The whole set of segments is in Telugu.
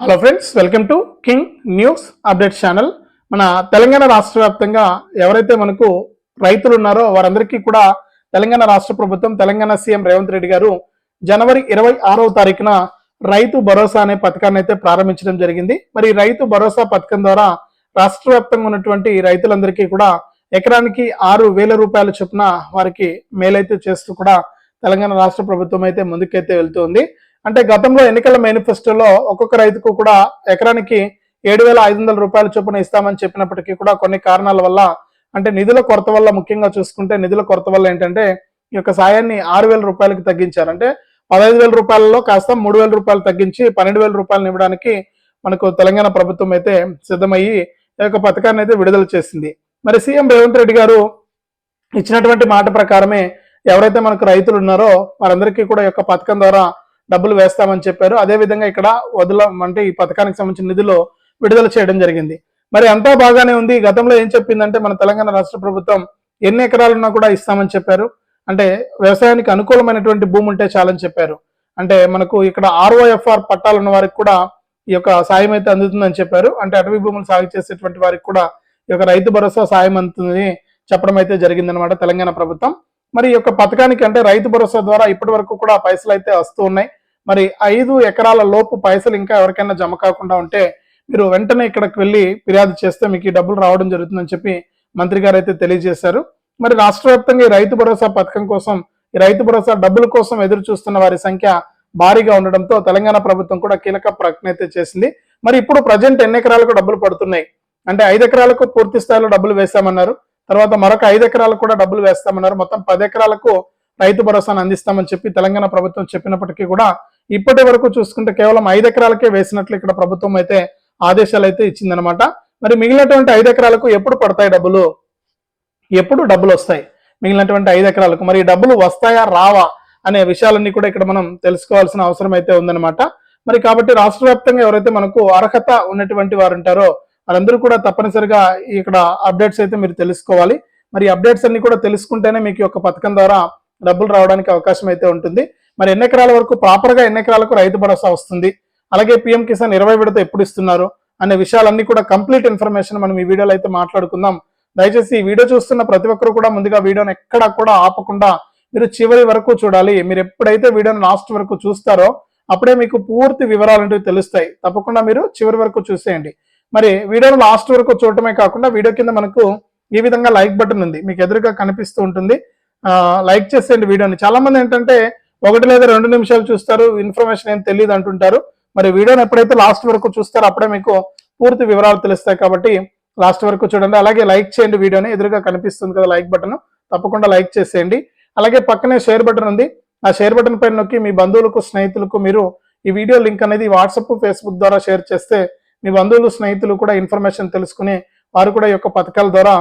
Hello friends welcome to King News update channel మన తెలంగాణ రాష్ట్ర వ్యాప్తంగా ఎవరైతే మనకు రైతులు ఉన్నారో వారందరికీ కూడా తెలంగాణ రాష్ట్ర ప్రభుత్వం తెలంగాణ సీఎం రేవంత్ రెడ్డి గారు జనవరి ఇరవై ఆరవ తారీఖున రైతు భరోసా అనే పథకాన్ని అయితే ప్రారంభించడం జరిగింది. మరి రైతు భరోసా పథకం ద్వారా రాష్ట్ర వ్యాప్తంగా ఉన్నటువంటి రైతులందరికీ కూడా ఎకరానికి ఆరు వేల రూపాయల చొప్పున వారికి మేలైతే చేస్తూ కూడా తెలంగాణ రాష్ట్ర ప్రభుత్వం అయితే ముందుకైతే వెళ్తుంది. అంటే గతంలో ఎన్నికల మేనిఫెస్టోలో ఒక్కొక్క రైతుకు కూడా ఎకరానికి ఏడు వేల ఐదు వందల రూపాయల చొప్పున ఇస్తామని చెప్పినప్పటికీ కూడా కొన్ని కారణాల వల్ల అంటే నిధుల కొరత వల్ల ముఖ్యంగా చూసుకుంటే నిధుల కొరత వల్ల ఏంటంటే ఈ యొక్క సాయాన్ని ఆరు వేల రూపాయలకు తగ్గించారు. అంటే పదహైదు వేల రూపాయలలో కాస్త మూడు వేల రూపాయలు తగ్గించి పన్నెండు వేల రూపాయలు ఇవ్వడానికి మనకు తెలంగాణ ప్రభుత్వం అయితే సిద్ధమయ్యి ఈ యొక్క పథకాన్ని అయితే విడుదల చేసింది. మరి సీఎం రేవంత్ రెడ్డి గారు ఇచ్చినటువంటి మాట ప్రకారమే ఎవరైతే మనకు రైతులు ఉన్నారో వారందరికీ కూడా ఈ యొక్క పథకం ద్వారా డబ్బులు వేస్తామని చెప్పారు. అదే విధంగా ఇక్కడ వదల అంటే ఈ పథకానికి సంబంధించిన నిధులు విడుదల చేయడం జరిగింది. మరి అంతా బాగానే ఉంది. గతంలో ఏం చెప్పిందంటే మన తెలంగాణ రాష్ట్ర ప్రభుత్వం ఎన్ని ఎకరాలున్నా కూడా ఇస్తామని చెప్పారు. అంటే వ్యవసాయానికి అనుకూలమైనటువంటి భూమి ఉంటే చాలని చెప్పారు. అంటే మనకు ఇక్కడ ఆర్ఓఎఫ్ఆర్ పట్టాలు ఉన్న వారికి కూడా ఈ యొక్క సాయం అయితే అందుతుందని చెప్పారు. అంటే అటవీ భూములు సాగు చేసేటువంటి వారికి కూడా ఈ యొక్క రైతు భరోసా సాయం అందుతుందని చెప్పడం అయితే జరిగిందనమాట తెలంగాణ ప్రభుత్వం. మరి ఈ యొక్క పథకానికి అంటే రైతు భరోసా ద్వారా ఇప్పటి వరకు కూడా పైసలు అయితే వస్తూ ఉన్నాయి. మరి ఐదు ఎకరాల లోపు పైసలు ఇంకా ఎవరికైనా జమ కాకుండా ఉంటే మీరు వెంటనే ఇక్కడికి వెళ్ళి ఫిర్యాదు చేస్తే మీకు ఈ డబ్బులు రావడం జరుగుతుందని చెప్పి మంత్రి గారు అయితే తెలియజేశారు. మరి రాష్ట్ర వ్యాప్తంగా ఈ రైతు భరోసా పథకం కోసం ఈ రైతు భరోసా డబ్బుల కోసం ఎదురు చూస్తున్న వారి సంఖ్య భారీగా ఉండడంతో తెలంగాణ ప్రభుత్వం కూడా కీలక ప్రకటన అయితే చేసింది. మరి ఇప్పుడు ప్రజెంట్ ఎన్ని ఎకరాలకు డబ్బులు పడుతున్నాయి? అంటే ఐదు ఎకరాలకు పూర్తి స్థాయిలో డబ్బులు వేస్తామన్నారు తర్వాత మరొక ఐదు ఎకరాలకు కూడా డబ్బులు వేస్తామన్నారు. మొత్తం పది ఎకరాలకు రైతు భరోసాను అందిస్తామని చెప్పి తెలంగాణ ప్రభుత్వం చెప్పినప్పటికీ కూడా ఇప్పటి వరకు చూసుకుంటే కేవలం ఐదు ఎకరాలకే వేసినట్లు ఇక్కడ ప్రభుత్వం అయితే ఆదేశాలు అయితే ఇచ్చిందనమాట మరి మిగిలినటువంటి ఐదు ఎకరాలకు ఎప్పుడు పడతాయి డబ్బులు? ఎప్పుడు డబ్బులు వస్తాయి? మిగిలినటువంటి ఐదు ఎకరాలకు. మరి డబ్బులు వస్తాయా రావా అనే విషయాలన్నీ కూడా ఇక్కడ మనం తెలుసుకోవాల్సిన అవసరం అయితే ఉందన్నమాట. మరి కాబట్టి రాష్ట్ర వ్యాప్తంగా ఎవరైతే మనకు అర్హత ఉన్నటువంటి వారు ఉంటారో వారందరూ కూడా తప్పనిసరిగా ఇక్కడ అప్డేట్స్ అయితే మీరు తెలుసుకోవాలి. మరి అప్డేట్స్ అన్ని కూడా తెలుసుకుంటేనే మీకు ఈ యొక్క పథకం ద్వారా డబ్బులు రావడానికి అవకాశం అయితే ఉంటుంది. మరి ఎన్ని ఎకరాల వరకు ప్రాపర్గా ఎన్ని ఎకరాలకు రైతు భరోసా వస్తుంది? అలాగే పిఎం కిసాన్ ఇరవై విడత ఎప్పుడు ఇస్తున్నారు? అనే విషయాలన్నీ కూడా కంప్లీట్ ఇన్ఫర్మేషన్ మనం ఈ వీడియోలో అయితే మాట్లాడుకుందాం. దయచేసి ఈ వీడియో చూస్తున్న ప్రతి ఒక్కరు కూడా ముందుగా వీడియోని ఎక్కడా కూడా ఆపకుండా మీరు చివరి వరకు చూడాలి. మీరు ఎప్పుడైతే వీడియోని లాస్ట్ వరకు చూస్తారో అప్పుడే మీకు పూర్తి వివరాలు అంటే తెలుస్తాయి. తప్పకుండా మీరు చివరి వరకు చూసేయండి. మరి వీడియోను లాస్ట్ వరకు చూడటమే కాకుండా వీడియో కింద మనకు ఈ విధంగా లైక్ బటన్ ఉంది. మీకు ఎదురుగా కనిపిస్తూ ఉంటుంది. లైక్ చేసేయండి వీడియోని. చాలా మంది ఏంటంటే ఒకటి లేదా రెండు నిమిషాలు చూస్తారు. ఇన్ఫర్మేషన్ ఏం తెలియదు అంటుంటారు. మరి వీడియోని ఎప్పుడైతే లాస్ట్ వరకు చూస్తారో అప్పుడే మీకు పూర్తి వివరాలు తెలుస్తాయి కాబట్టి లాస్ట్ వరకు చూడండి. అలాగే లైక్ చేయండి వీడియోని. ఎదురుగా కనిపిస్తుంది కదా లైక్ బటన్ తప్పకుండా లైక్ చేసేయండి. అలాగే పక్కనే షేర్ బటన్ ఉంది. ఆ షేర్ బటన్ పైన నొక్కి మీ బంధువులకు స్నేహితులకు మీరు ఈ వీడియో లింక్ అనేది వాట్సాప్ ఫేస్బుక్ ద్వారా షేర్ చేస్తే మీ బంధువులు స్నేహితులు కూడా ఇన్ఫర్మేషన్ తెలుసుకుని వారు కూడా ఈ యొక్క పథకాల ద్వారా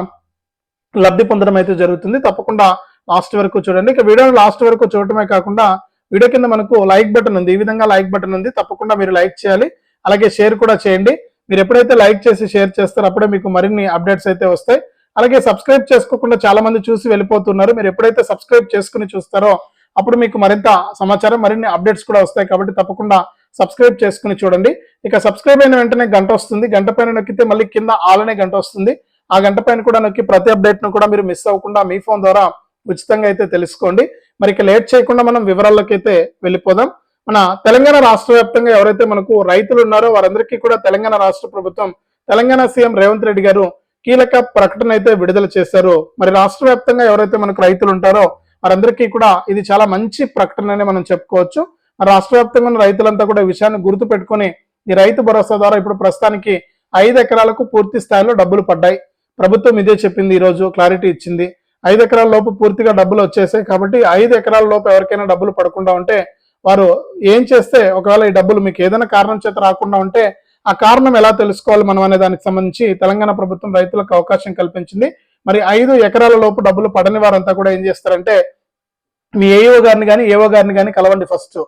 లబ్ధి పొందడం అయితే జరుగుతుంది. తప్పకుండా లాస్ట్ వరకు చూడండి. ఇక వీడియో లాస్ట్ వరకు చూడటమే కాకుండా వీడియో కింద మనకు లైక్ బటన్ ఉంది. ఈ విధంగా లైక్ బటన్ ఉంది. తప్పకుండా మీరు లైక్ చేయాలి. అలాగే షేర్ కూడా చేయండి. మీరు ఎప్పుడైతే లైక్ చేసి షేర్ చేస్తారో అప్పుడే మీకు మరిన్ని అప్డేట్స్ అయితే వస్తాయి. అలాగే సబ్స్క్రైబ్ చేసుకోకుండా చాలా మంది చూసి వెళ్ళిపోతున్నారు. మీరు ఎప్పుడైతే సబ్స్క్రైబ్ చేసుకుని చూస్తారో అప్పుడు మీకు మరింత సమాచారం మరిన్ని అప్డేట్స్ కూడా వస్తాయి. కాబట్టి తప్పకుండా సబ్స్క్రైబ్ చేసుకుని చూడండి. ఇక సబ్స్క్రైబ్ అయిన వెంటనే గంట వస్తుంది. గంట పైన నొక్కితే మళ్ళీ కింద ఆలనే గంట వస్తుంది. ఆ గంట పైన కూడా నొక్కి ప్రతి అప్డేట్ను కూడా మీరు మిస్ అవ్వకుండా మీ ఫోన్ ద్వారా ఉచితంగా అయితే తెలుసుకోండి. మరి ఇక లేట్ చేయకుండా మనం వివరాల్లోకి అయితే వెళ్ళిపోదాం. మన తెలంగాణ రాష్ట్ర వ్యాప్తంగా ఎవరైతే మనకు రైతులు ఉన్నారో వారందరికీ కూడా తెలంగాణ రాష్ట్ర ప్రభుత్వం తెలంగాణ సీఎం రేవంత్ రెడ్డి గారు కీలక ప్రకటన అయితే విడుదల చేశారు. మరి రాష్ట్ర వ్యాప్తంగా ఎవరైతే మనకు రైతులు ఉంటారో వారందరికీ కూడా ఇది చాలా మంచి ప్రకటన మనం చెప్పుకోవచ్చు. రాష్ట్ర వ్యాప్తంగా ఉన్న రైతులంతా కూడా విషయాన్ని గుర్తు పెట్టుకుని ఈ రైతు భరోసా ద్వారా ఇప్పుడు ప్రస్తుతానికి ఐదు ఎకరాలకు పూర్తి స్థాయిలో డబ్బులు పడ్డాయి. ప్రభుత్వం ఇదే చెప్పింది ఈ రోజు క్లారిటీ ఇచ్చింది. ఐదు ఎకరాల లోపు పూర్తిగా డబ్బులు వచ్చేసాయి. కాబట్టి ఐదు ఎకరాల లోపు ఎవరికైనా డబ్బులు పడకుండా ఉంటే వారు ఏం చేస్తే ఒకవేళ ఈ డబ్బులు మీకు ఏదైనా కారణం చేత రాకుండా ఉంటే ఆ కారణం ఎలా తెలుసుకోవాలి మనం అనే దానికి సంబంధించి తెలంగాణ ప్రభుత్వం రైతులకు అవకాశం కల్పించింది. మరి ఐదు ఎకరాల లోపు డబ్బులు పడని వారంతా కూడా ఏం చేస్తారంటే మీ ఏఓ గారిని కానీ ఏఓ గారిని కానీ కలవండి ఫస్ట్.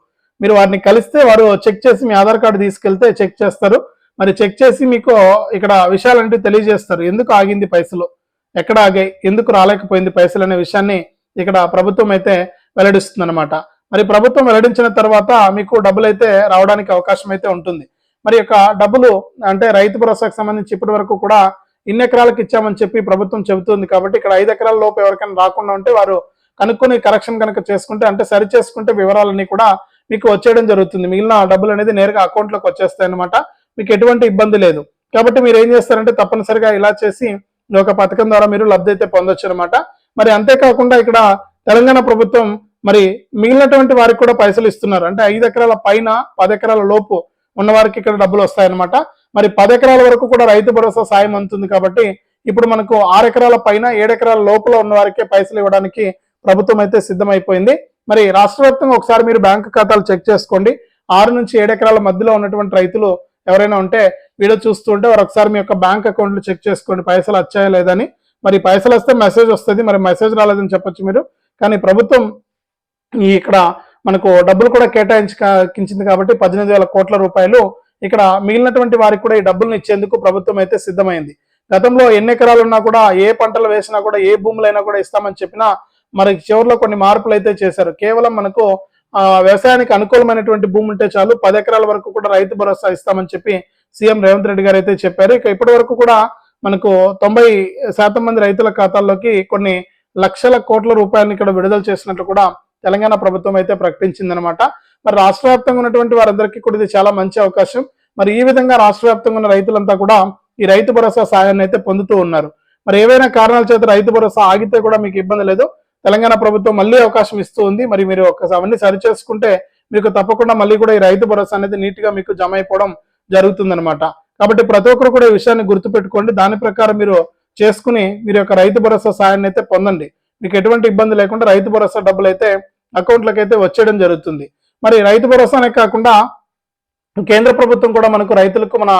మీరు వారిని కలిస్తే వారు చెక్ చేసి మీ ఆధార్ కార్డు తీసుకెళ్తే చెక్ చేస్తారు. మరి చెక్ చేసి మీకు ఇక్కడ విషయాలంటే తెలియజేస్తారు. ఎందుకు ఆగింది పైసలు? ఎక్కడ ఆగాయి ఎందుకు రాలేకపోయింది పైసలు అనే విషయాన్ని ఇక్కడ ప్రభుత్వం అయితే వెల్లడిస్తుంది అనమాట మరి ప్రభుత్వం వెల్లడించిన తర్వాత మీకు డబ్బులు అయితే రావడానికి అవకాశం అయితే ఉంటుంది. మరి యొక్క డబ్బులు అంటే రైతు భరోసాకు సంబంధించి ఇప్పటి వరకు కూడా ఇన్ని ఎకరాలకు ఇచ్చామని చెప్పి ప్రభుత్వం చెబుతుంది కాబట్టి ఇక్కడ ఐదు ఎకరాల లోపు ఎవరికైనా రాకుండా ఉంటే వారు కనుక్కొని కరెక్షన్ కనుక చేసుకుంటే అంటే సరి చేసుకుంటే వివరాలన్నీ కూడా మీకు వచ్చేయడం జరుగుతుంది. మిగిలిన డబ్బులు అనేది నేరుగా అకౌంట్లోకి వచ్చేస్తాయి అనమాట మీకు ఎటువంటి ఇబ్బంది లేదు. కాబట్టి మీరు ఏం చేస్తారంటే తప్పనిసరిగా ఇలా చేసి ఒక పథకం ద్వారా మీరు లబ్ధి అయితే పొందొచ్చు అనమాట మరి అంతేకాకుండా ఇక్కడ తెలంగాణ ప్రభుత్వం మరి మిగిలినటువంటి వారికి కూడా పైసలు ఇస్తున్నారు. అంటే ఐదు ఎకరాల పైన పది ఎకరాల లోపు ఉన్న వారికి ఇక్కడ డబ్బులు వస్తాయన్నమాట. మరి పది ఎకరాల వరకు కూడా రైతు భరోసా సాయం అందుతుంది కాబట్టి ఇప్పుడు మనకు ఆరు ఎకరాల పైన ఏడు ఎకరాల లోపల ఉన్న వారికే పైసలు ఇవ్వడానికి ప్రభుత్వం అయితే సిద్ధమైపోయింది. మరి రాష్ట్ర ఒకసారి మీరు బ్యాంకు ఖాతాలు చెక్ చేసుకోండి. ఆరు నుంచి ఏడు ఎకరాల మధ్యలో ఉన్నటువంటి రైతులు ఎవరైనా ఉంటే వీడియో చూస్తుంటే వారు ఒకసారి మీ యొక్క బ్యాంక్ అకౌంట్లు చెక్ చేసుకోండి పైసలు వచ్చాయా లేదని మరి పైసలు వస్తే మెసేజ్ వస్తుంది మరి మెసేజ్ రాలేదని చెప్పొచ్చు మీరు. కానీ ప్రభుత్వం ఈ ఇక్కడ మనకు డబ్బులు కూడా కేటాయించింది కాబట్టి పద్దెనిమిది వేల కోట్ల రూపాయలు ఇక్కడ మిగిలినటువంటి వారికి కూడా ఈ డబ్బులను ఇచ్చేందుకు ప్రభుత్వం అయితే సిద్ధమైంది. గతంలో ఎన్ని ఎకరాలు ఉన్నా కూడా ఏ పంటలు వేసినా కూడా ఏ భూములైనా కూడా ఇస్తామని చెప్పినా మరి చివరిలో కొన్ని మార్పులు అయితే చేశారు. కేవలం మనకు వ్యవసాయానికి అనుకూలమైనటువంటి భూమి ఉంటే చాలు. పది ఎకరాల వరకు కూడా రైతు భరోసా ఇస్తామని చెప్పి సీఎం రేవంత్ రెడ్డి గారు అయితే చెప్పారు. ఇక ఇప్పటి వరకు కూడా మనకు తొంభై శాతం మంది రైతుల ఖాతాల్లోకి కొన్ని లక్షల కోట్ల రూపాయలను ఇక్కడ విడుదల చేసినట్లు కూడా తెలంగాణ ప్రభుత్వం అయితే ప్రకటించిందనమాట మరి రాష్ట్ర వ్యాప్తంగా ఉన్నటువంటి వారందరికీ కూడా ఇది చాలా మంచి అవకాశం. మరి ఈ విధంగా రాష్ట్ర వ్యాప్తంగా ఉన్న రైతులంతా కూడా ఈ రైతు భరోసా సాయాన్ని అయితే పొందుతూ ఉన్నారు. మరి ఏవైనా కారణాల చేత రైతు భరోసా ఆగితే కూడా మీకు ఇబ్బంది లేదు. తెలంగాణ ప్రభుత్వం మళ్ళీ అవకాశం ఇస్తూ ఉంది. మరి మీరు ఒకసారి అవన్నీ సరి చేసుకుంటే మీకు తప్పకుండా మళ్ళీ కూడా ఈ రైతు భరోసా అనేది నీట్గా మీకు జమ అయిపోవడం జరుగుతుందనమాట కాబట్టి ప్రతి ఒక్కరు కూడా ఈ విషయాన్ని గుర్తుపెట్టుకోండి. దాని ప్రకారం మీరు చేసుకుని మీరు యొక్క రైతు భరోసా సాయాన్ని అయితే పొందండి. మీకు ఎటువంటి ఇబ్బంది లేకుండా రైతు భరోసా డబ్బులు అయితే అకౌంట్లకు అయితే వచ్చేయడం జరుగుతుంది. మరి రైతు భరోసానే కాకుండా కేంద్ర ప్రభుత్వం కూడా మనకు రైతులకు మన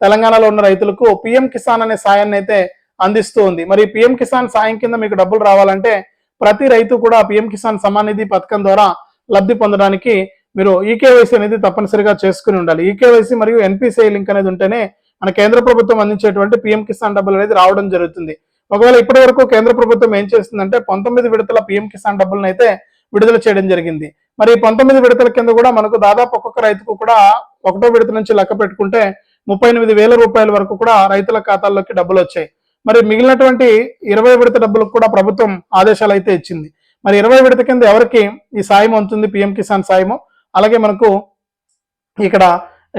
తెలంగాణలో ఉన్న రైతులకు పిఎం కిసాన్ అనే సాయాన్ని అయితే అందిస్తూ ఉంది. మరి పిఎం కిసాన్ సాయం కింద మీకు డబ్బులు రావాలంటే ప్రతి రైతు కూడా పిఎం కిసాన్ సమాన్ నిధి పథకం ద్వారా లబ్ధి పొందడానికి మీరు ఈకేవైసీ అనేది తప్పనిసరిగా చేసుకుని ఉండాలి. ఈకేవైసీ మరియు ఎన్పిసిఐ లింక్ అనేది ఉంటేనే మన కేంద్ర ప్రభుత్వం అందించేటువంటి పిఎం కిసాన్ డబ్బులు అనేది రావడం జరుగుతుంది. ఒకవేళ ఇప్పటి వరకు కేంద్ర ప్రభుత్వం ఏం చేస్తుందంటే పంతొమ్మిది విడతల పిఎం కిసాన్ డబ్బులను అయితే విడుదల చేయడం జరిగింది. మరి పంతొమ్మిది విడతల కింద కూడా మనకు దాదాపు ఒక్కొక్క రైతుకు కూడా ఒకటో విడత నుంచి లెక్క పెట్టుకుంటే ముప్పై ఎనిమిది వేల రూపాయల వరకు కూడా రైతుల ఖాతాల్లోకి డబ్బులు వచ్చాయి. మరి మిగిలినటువంటి ఇరవై విడత డబ్బులకు కూడా ప్రభుత్వం ఆదేశాలు అయితే ఇచ్చింది. మరి ఇరవై విడత కింద ఎవరికి ఈ సాయం ఉంటుంది పిఎం కిసాన్ సాయము. అలాగే మనకు ఇక్కడ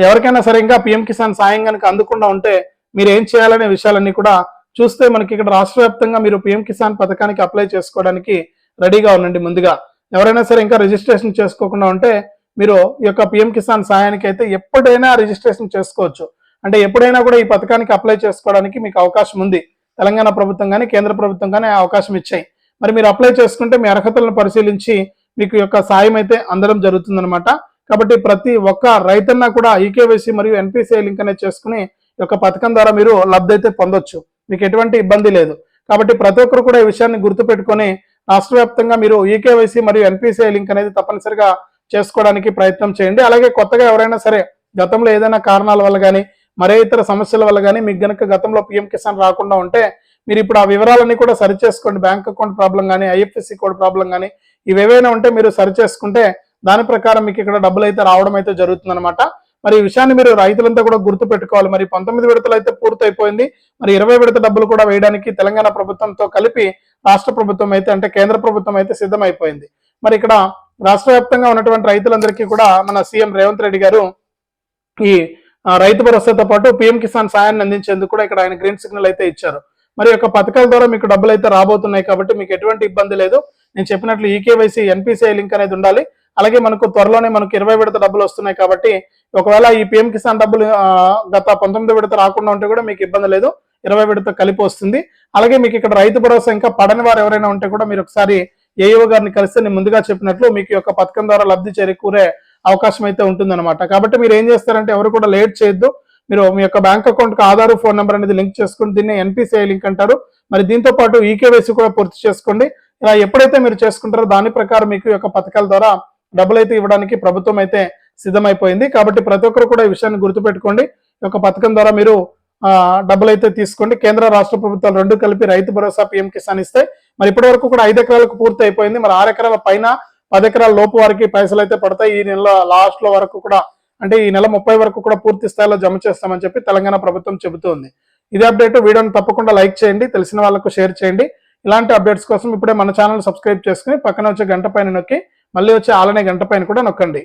ఎవరికైనా సరే ఇంకా పిఎం కిసాన్ సాయం కనుక అందకుండా ఉంటే మీరు ఏం చేయాలనే విషయాలన్నీ కూడా చూస్తే మనకి ఇక్కడ రాష్ట్ర వ్యాప్తంగా మీరు పిఎం కిసాన్ పథకానికి అప్లై చేసుకోవడానికి రెడీగా ఉండండి ముందుగా. ఎవరైనా సరే ఇంకా రిజిస్ట్రేషన్ చేసుకోకుండా ఉంటే మీరు ఈ యొక్క పిఎం కిసాన్ సాయానికి అయితే ఎప్పుడైనా రిజిస్ట్రేషన్ చేసుకోవచ్చు. అంటే ఎప్పుడైనా కూడా ఈ పథకానికి అప్లై చేసుకోవడానికి మీకు అవకాశం ఉంది. తెలంగాణ ప్రభుత్వం కానీ కేంద్ర ప్రభుత్వం కానీ అవకాశం ఇచ్చాయి. మరి మీరు అప్లై చేసుకుంటే మీ అర్హతలను పరిశీలించి మీకు యొక్క సాయం అయితే అందడం జరుగుతుందన్నమాట. కాబట్టి ప్రతి ఒక్క రైతన్న కూడా ఈకేవైసీ మరియు ఎన్పిసిఐ లింక్ అనేది చేసుకుని యొక్క పథకం ద్వారా మీరు లబ్ధి అయితే పొందొచ్చు. మీకు ఎటువంటి ఇబ్బంది లేదు. కాబట్టి ప్రతి ఒక్కరు కూడా ఈ విషయాన్ని గుర్తుపెట్టుకొని రాష్ట్ర వ్యాప్తంగా మీరు ఈకేవైసీ మరియు ఎన్పిసిఐ లింక్ అనేది తప్పనిసరిగా చేసుకోవడానికి ప్రయత్నం చేయండి. అలాగే కొత్తగా ఎవరైనా సరే గతంలో ఏదైనా కారణాల వల్ల కానీ మరే ఇతర సమస్యల వల్ల కానీ మీకు గనక గతంలో పిఎం కిసాన్ రాకుండా ఉంటే మీరు ఇప్పుడు ఆ వివరాలన్నీ కూడా సరి చేసుకోండి. బ్యాంక్ అకౌంట్ ప్రాబ్లం కానీ ఐఎఫ్ఎస్సి కోడ్ ప్రాబ్లం కానీ ఇవి ఏవైనా ఉంటే మీరు సరి చేసుకుంటే దాని ప్రకారం మీకు ఇక్కడ డబ్బులు అయితే రావడం అయితే జరుగుతుందన్నమాట. మరి ఈ విషయాన్ని మీరు రైతులంతా కూడా గుర్తు పెట్టుకోవాలి. మరి పంతొమ్మిది విడతలు అయితే పూర్తయిపోయింది. మరి ఇరవై విడత డబ్బులు కూడా వేయడానికి తెలంగాణ ప్రభుత్వంతో కలిపి రాష్ట్ర ప్రభుత్వం అయితే అంటే కేంద్ర ప్రభుత్వం అయితే సిద్ధమైపోయింది. మరి ఇక్కడ రాష్ట్ర వ్యాప్తంగా ఉన్నటువంటి రైతులందరికీ కూడా మన సీఎం రేవంత్ రెడ్డి గారు ఈ రైతు భరోసాతో పాటు పిఎం కిసాన్ సాయాన్ని అందించేందుకు కూడా ఇక్కడ ఆయన గ్రీన్ సిగ్నల్ అయితే ఇచ్చారు. మరి యొక్క పథకాల ద్వారా మీకు డబ్బులు అయితే రాబోతున్నాయి కాబట్టి మీకు ఎటువంటి ఇబ్బంది లేదు. నేను చెప్పినట్లు ఈకేవైసీ ఎన్పిసిఐ లింక్ అనేది ఉండాలి. అలాగే మనకు త్వరలోనే మనకు ఇరవై విడత డబ్బులు వస్తున్నాయి కాబట్టి ఒకవేళ ఈ పిఎం కిసాన్ డబ్బులు గత పంతొమ్మిది విడత రాకుండా ఉంటే కూడా మీకు ఇబ్బంది లేదు. ఇరవై విడత కలిపి వస్తుంది. అలాగే మీకు ఇక్కడ రైతు భరోసా ఇంకా పడని వారు ఎవరైనా ఉంటే కూడా మీరు ఒకసారి ఏఈఓ గారిని కలిస్తే నేను ముందుగా చెప్పినట్లు మీకు యొక్క పథకం ద్వారా లబ్ధి చేకూరే అవకాశం అయితే ఉంటుందన్నమాట. కాబట్టి మీరు ఏం చేస్తారంటే ఎవరు కూడా లేట్ చేయొద్దు. మీరు మీ యొక్క బ్యాంక్ అకౌంట్కి ఆధార్ ఫోన్ నెంబర్ అనేది లింక్ చేసుకుని దీన్ని ఎన్పిసిఐ లింక్ అంటారు. మరి దీంతో పాటు ఈకేవైసీ కూడా పూర్తి చేసుకోండి. ఇలా ఎప్పుడైతే మీరు చేసుకుంటారో దాని ప్రకారం మీకు ఈ యొక్క పథకాల ద్వారా డబ్బులు అయితే ఇవ్వడానికి ప్రభుత్వం అయితే సిద్ధమైపోయింది. కాబట్టి ప్రతి ఒక్కరు కూడా ఈ విషయాన్ని గుర్తుపెట్టుకోండి. ఈ యొక్క పథకం ద్వారా మీరు డబ్బులు అయితే తీసుకోండి. కేంద్ర రాష్ట్ర ప్రభుత్వాలు రెండు కలిపి రైతు భరోసా పిఎం కిసాన్ ఇస్తాయి మరి ఇప్పటి వరకు కూడా ఐదు ఎకరాలకు పూర్తి అయిపోయింది మరి ఆరు ఎకరాల పైన పది ఎకరాల లోపు వారికి పైసలు అయితే పడతాయి. ఈ నెల లాస్ట్లో వరకు కూడా అంటే ఈ నెల ముప్పై వరకు కూడా పూర్తి స్థాయిలో జమ చేస్తామని చెప్పి తెలంగాణ ప్రభుత్వం చెబుతోంది. ఇదే అప్డేట్ వీడియోని తప్పకుండా లైక్ చేయండి తెలిసిన వాళ్ళకు షేర్ చేయండి. ఇలాంటి అప్డేట్స్ కోసం ఇప్పుడే మన ఛానల్ సబ్స్క్రైబ్ చేసుకుని పక్కన వచ్చే గంట పైన నొక్కి మళ్ళీ వచ్చే ఆలనే గంట పైన కూడా నొక్కండి.